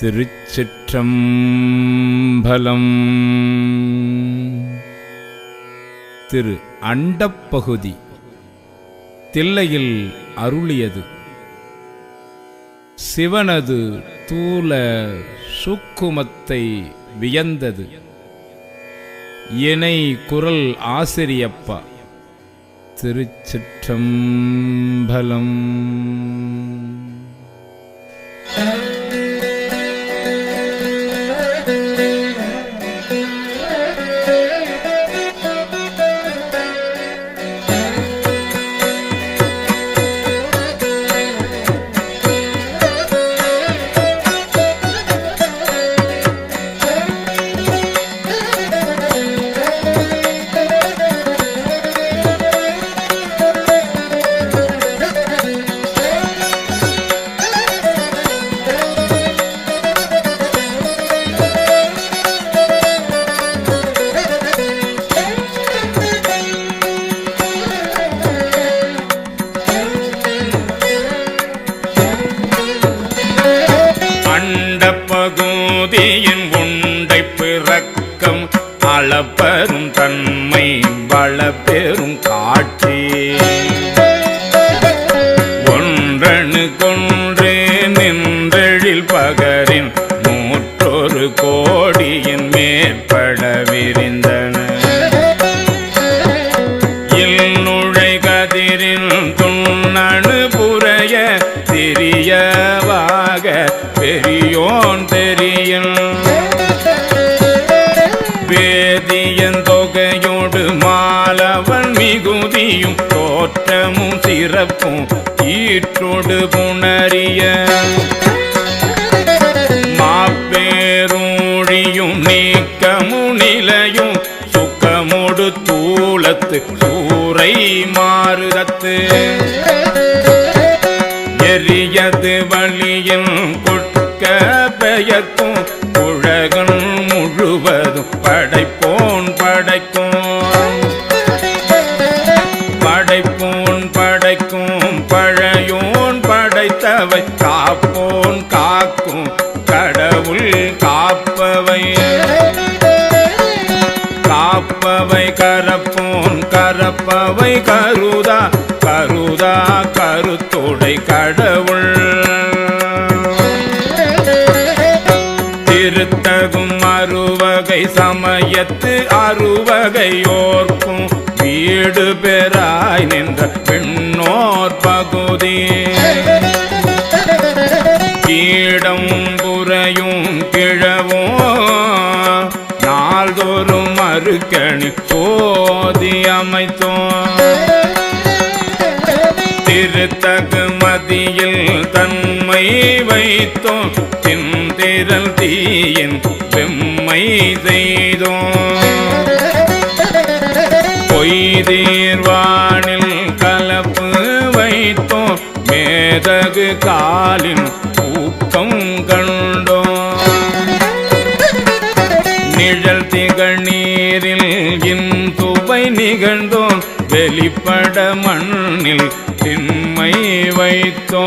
திருச்சிற்றம்பலம். திரு அண்டப்பகுதி தில்லையில் அருளியது. சிவனது தூல சுக்குமத்தை வியந்தது. இணை குரல் ஆசிரியப்பா. திருச்சிற்றம்பலம். இறக்கம் பிறக்கம் அளப்பெரும் தன்மை வளப்பெரும் காட்சி. ஈற்றோடு புணரிய மாப்பேரூழியும் நீக்கமும் நிலையும் சுக்கமோடு தூளத்து சூறை மாறுதத்து. எரியது வழியின் கொட்க பெயக்கும் உலகன் முழுவதும் படைப்பு காப்பவை கரப்போன் கரப்பவை கருதா கருதா கருத்துடை கடவுள். திருத்தகும் அறுவகை சமயத்து அறுவகையோர்க்கும் வீடு பெறாய் நின்ற பெண்ணோர் பகுதி. கீடம் புறையும் கிழவோ நாள்தோறும் மறுக்கணி போதி அமைத்தோம். திருத்தகு மதியில் தன்மை வைத்தோம். திந்திரல் தீயின் பெம்மை செய்தோம். பொய்தீர்வானில் கலப்பு வைத்தோம். மேதகு காலின் ஊக்கம் துவை வெளிப்பட மண்ணில் திண்மை வைத்தோ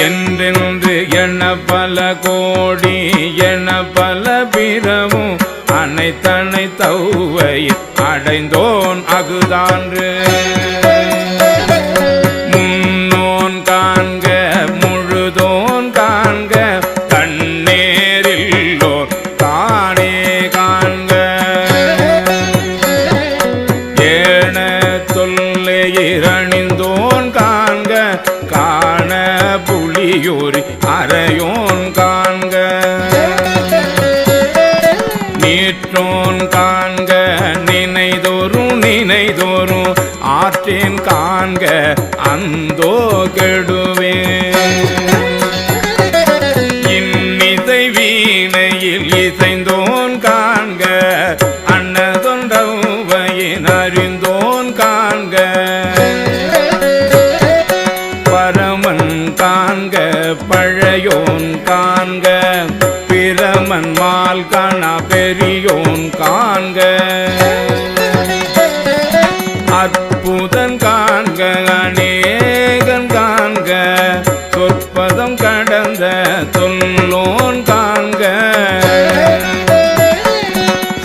என்றென்று என பல கோடி என பல பிறவும் அனைத்தனை தௌவை அடைந்தோன் அகுதான்று. நினைதோறும் நினைதோறும் ஆற்றேன் காண்க அந்தோ கெடுவேன். தொல்லோன் தாங்க.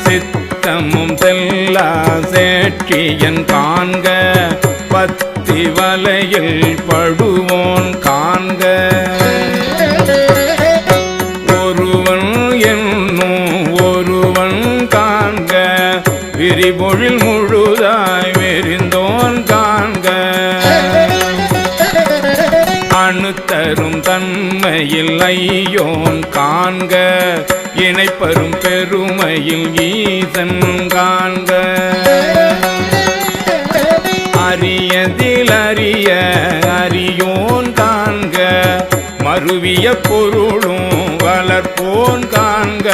சித்தமும் செல்லா சேட்சியன் காண்க. பத்தி வலையில் படுவோன் காண்க. ஒருவன் என்னும் ஒருவன் காண்க. விரிபொழில் இணையில் ஐயோன் காண்க. இணைப்பரும் பெருமையில் ஈசன் காண்க. அரியதில் அறிய அறியோன் காண்க. மருவிய பொருளும் வளர்ப்போன் காண்க.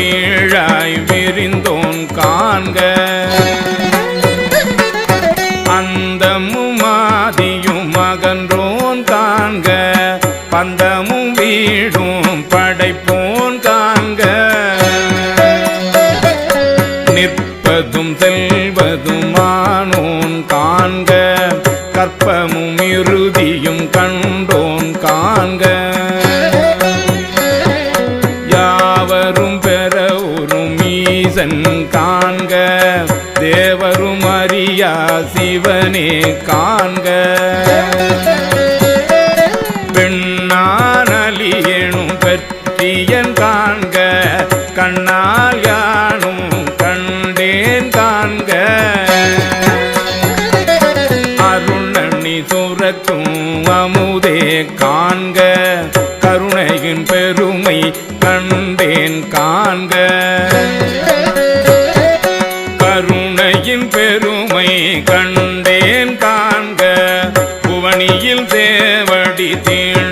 கீழாய் விரிந்தோன் காண்க. அந்தமும் ஆதியும் மகன்றோன் காண்க. பந்தமும் வீடும் படைப்போன் காண்க. நிற்பதும் செல்வதுமானோன் காண்க. கற்பமும் இறுதியும் கண்டோன் காண்க தேவரும் அறியா சிவனே காண்க. பெண்ணானலியனும் பெற்றியன் காண்க கண்ணால் யானும் கண்டேன் காண்க. அருணி சுரக்கும் அமுதே காண்க கருணையின் பெருமை கண்டேன் காண்க புவனியில் தேவடி தீழ்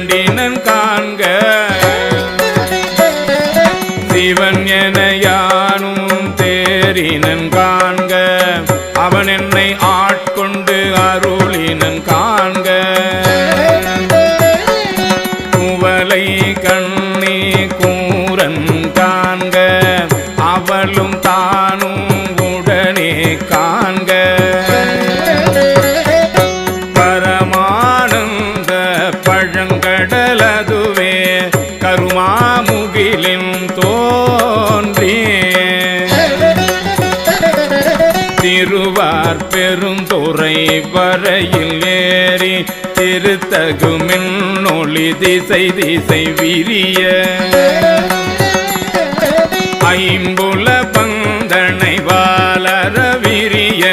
பழங்கடலதுவே கருமாமுகிலின் தோன்றி. திருவார் பெருந்துறை வரையில் ஏறி திருத்தகுமின் ஒளி திசை திசை விரிய. ஐம்புல பந்தனை வாழற விரிய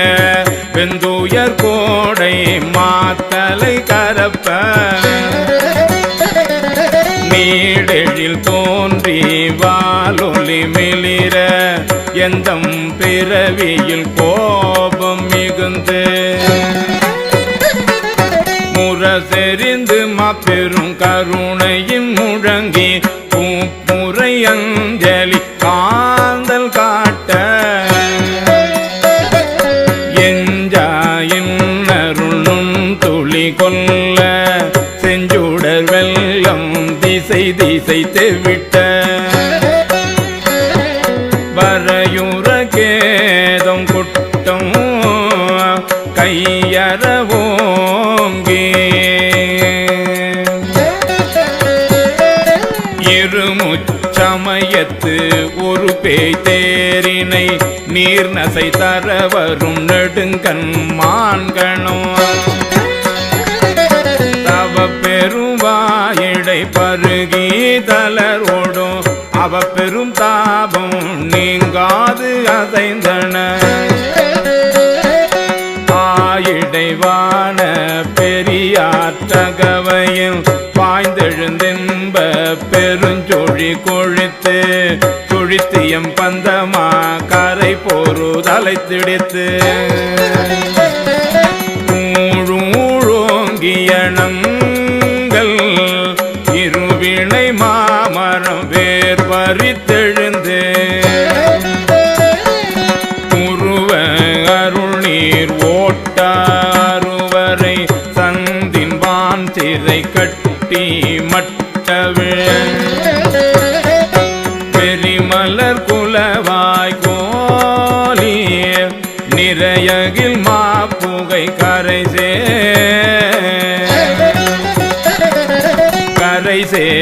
வெந்துயர் கோடை மாத்தலை கரப்ப வாலொலி மிளிர எந்தம் பிறவியில் கோபம் மிகுந்து. முரசெறிந்து மாப்பெரும் கருணையின் முழங்கி பூப்புரை அஞ்சலி காந்தல் காட்ட. எஞ்சாயின் அருளும் துளி கொல்ல செஞ்சுடர் வெள்ளம் திசை திசை தெவிட்ட. இருமுச்சமயத்து ஒரு பேய் தேரினை நீர் நசை தர வரும் நெடுங்கண் மான்கணோ தவ பெருவாயிடை பருகி தளரோடும் அவ பெரும் தாபம் நீங்காது அசைந்தன. ஆயிடைவான பெரியாற்றகவையில் பாய்ந்தெழுந்தென்ப பெருஞ்சொழி கொழித்து சுழித்தியம் பந்தமா கரை போரு தலை திடித்து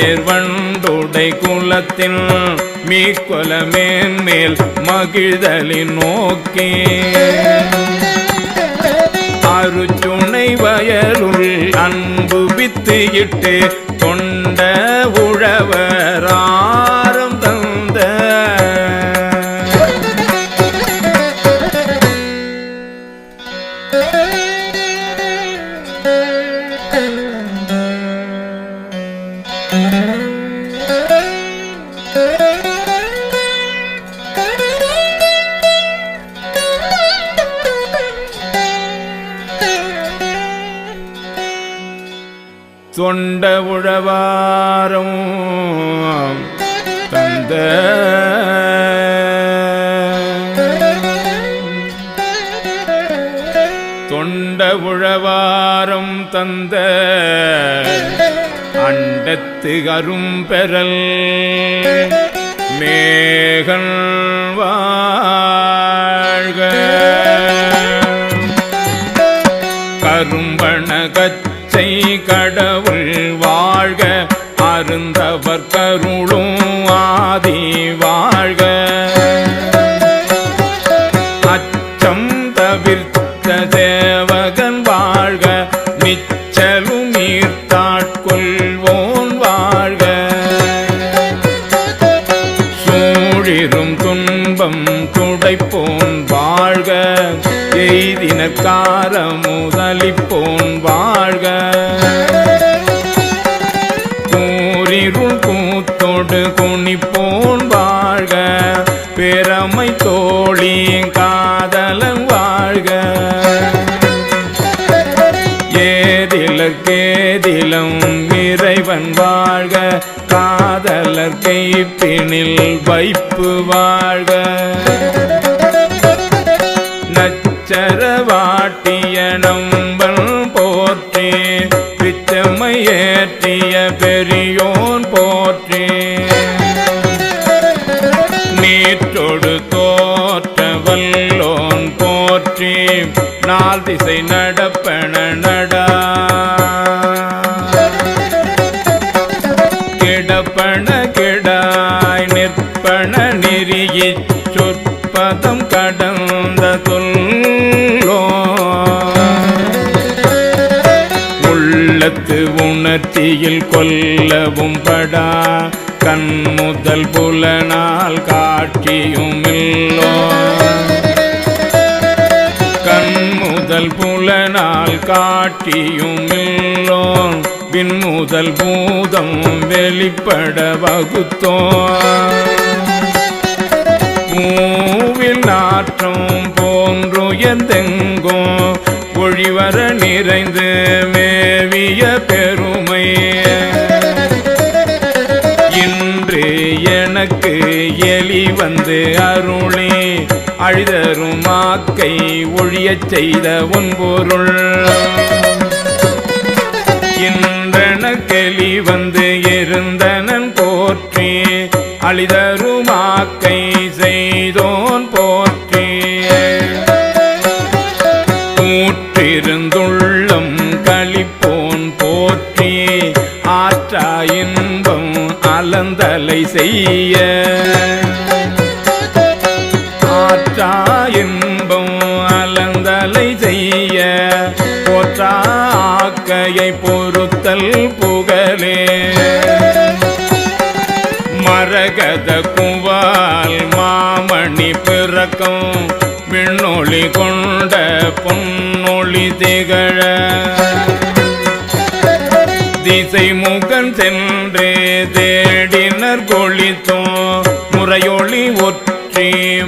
சேர்வண்டுடை குலத்தின் மீக்கொல மேன்மேல் மகிழ்தலின் நோக்கே. அருச்சுனை வயலுள் அன்பு வித்து இட்டு தொண்ட உழவரா கொண்ட உழவாரும் தந்த தொண்ட உழவாரும் தந்த அண்டத்து அரும்பெறல் மேகன் வாழ்க. கரும்பண அருந்தவர் கருளும் ஆதி வாழ்க. அச்சம் தவிர்த்ததே கலர் கைப்பினில் வைப்பு வாழ்க. இச்சொற்பதம் கடந்த சொல்லோ உள்ளத்து உணர்ச்சியில் கொல்லவும் படா கண் முதல் புலனால் காட்சியும் இல்லோ கண் முதல் புலனால் காட்சியும் இல்லோ பின் முதல் பூதம் வெளிப்பட வகுத்தோம் பூவில் நாற்றம் போன்றுயர்ந்தெங்கோ ஒழிவர நிறைந்து மேவிய பெருமை. இன்று எனக்கு எலி வந்து அருளி அழிதரும் ஆக்கை ஒழியச் செய்த உன் இன்றன கெளி வந்து இருந்தனன் போற்றி அழிதரும் அலந்தலை செய்ய. ஆற்றா இன்பம் அலந்தலை செய்ய. போற்றா ஆக்கையை பொறுத்தல் புகழே. மரகத குவால் மாமணி பிறக்கும் விண்ணொளி கொண்ட பொன்னொளி திகழ. திசை முகன் சென்றே தே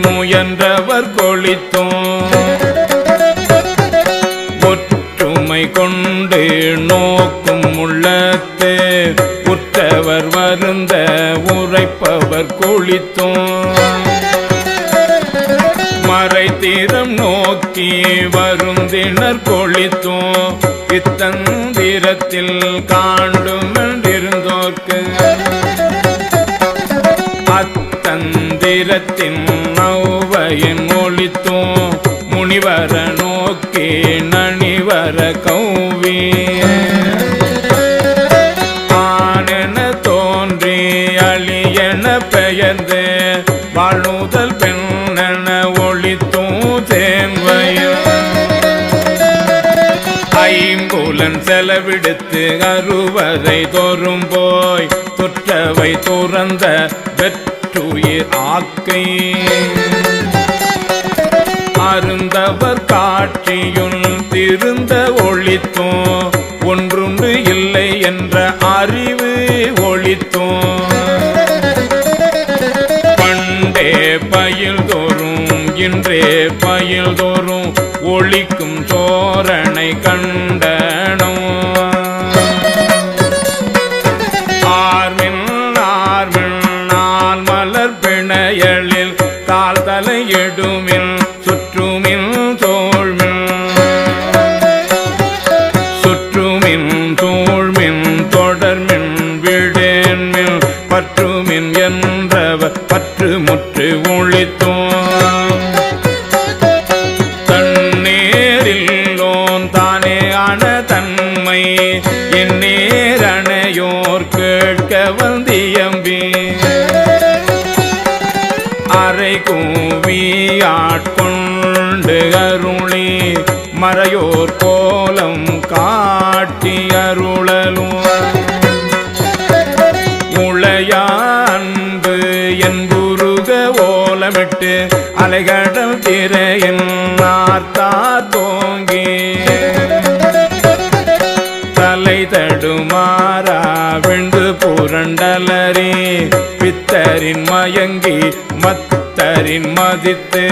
முயன்றவர் கொளித்தோம் ஒற்றுமை கொண்டு நோக்கும் உள்ளத்து உற்றவர் வருந்த உரைப்பவர் கொளித்தோ மறைத்திறம் நோக்கி வருந்தினர் கொளித்தோம் இத்தந்திரத்தில் காண்டும் என்றிருந்தோர்க்கு மந்திரத்தின் நௌவையின் ஒளித்தோ முனிவர நோக்கி நனிவர கௌவி. ஆனென தோன்றி அழியன பெயர்ந்து வாழ்நூதல் பெண்ணென ஒளித்தும் தேன்வையும் ஐம்புலன் செலவிடுத்து அறுவரை தோறும் போய் தொற்றவை துறந்த வெற்றுயிர் ஆக்கை. அருந்தவர் காட்சியுள் திருந்த ஒளித்தோ ஒன்றுண்டு இல்லை என்ற அறிவு ஒளித்தோ பண்டே பயில் தோறும் இன்றே பயில் தோறும் ஒளிக்கும் சோரனை கண்டன. ஓலமிட்டு அலைகடல் திரையின் நார்த்தா தோங்கி. தலை தடுமாறா விண்டு புரண்டலரி பித்தரின் மயங்கி மத்தரின் மதித்து.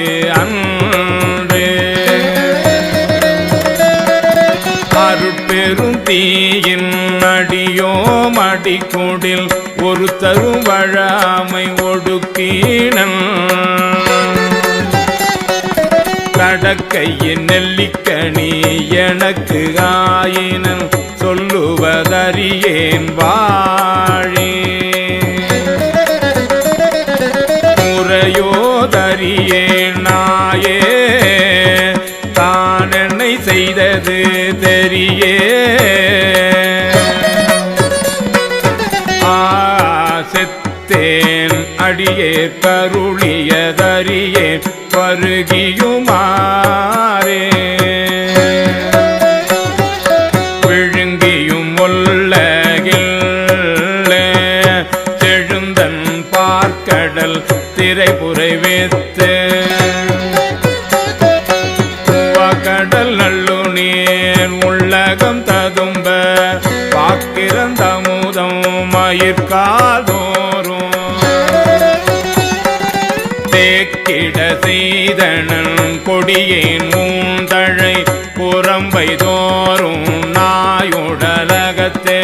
வீழ்வித்தாங்கு அன்று அடியோ மடிக்குடில் ஒரு தரும் வழாமை ஒடுக்கீனன். கடக்கையின் நெல்லிக்கணி எனக்கு ஆயினன். சொல்லுவதறியேன் வாழ. முறையோதறியேன் நாயே தான் என்னை செய்தது தெரியே. ஆ செத்தேன் அடியே கருளியதறியே பருகியுமா? தமுதம் மயிர்காதோறும். தேக்கிட செய்தனன் கொடியேன் மூந்தழை புறம்பை தோறும் நாயுடலகத்தே.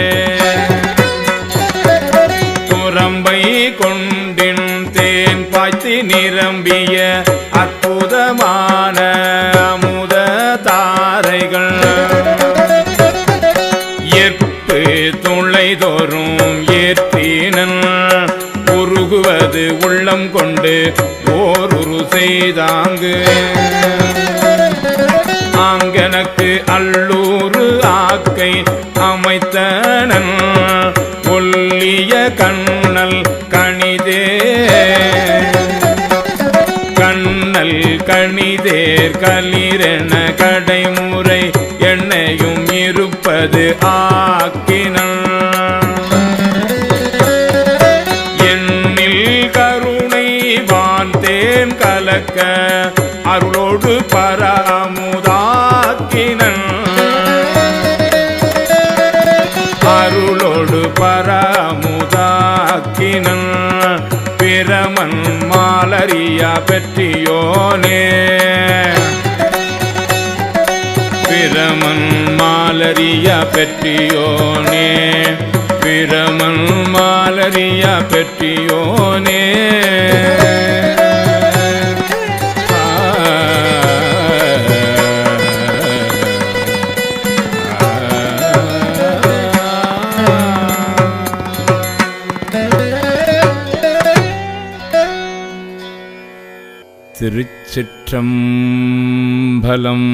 புறம்பை கொண்டின் தேன் பாய்ச்சி நிரம்பிய உருகுவது உள்ளம் கொண்டு ஓருரு செய்தாங்கு. ஆங்கனக்கு அல்லூரு ஆக்கை அமைத்தனன். கொல்லிய கண்ணல் கணிதே. கண்ணல் கணிதேர் களிரென கடைமுறை என்னையும் இருப்பது ஆக்கினன் பிரமன் மாலரியா பெற்றியோனே. பிரமன் மாலரியா பெற்றியோனே. பிரமன் மாலரியா பெற்றியோனே. திருச்சிற்றம்பலம்.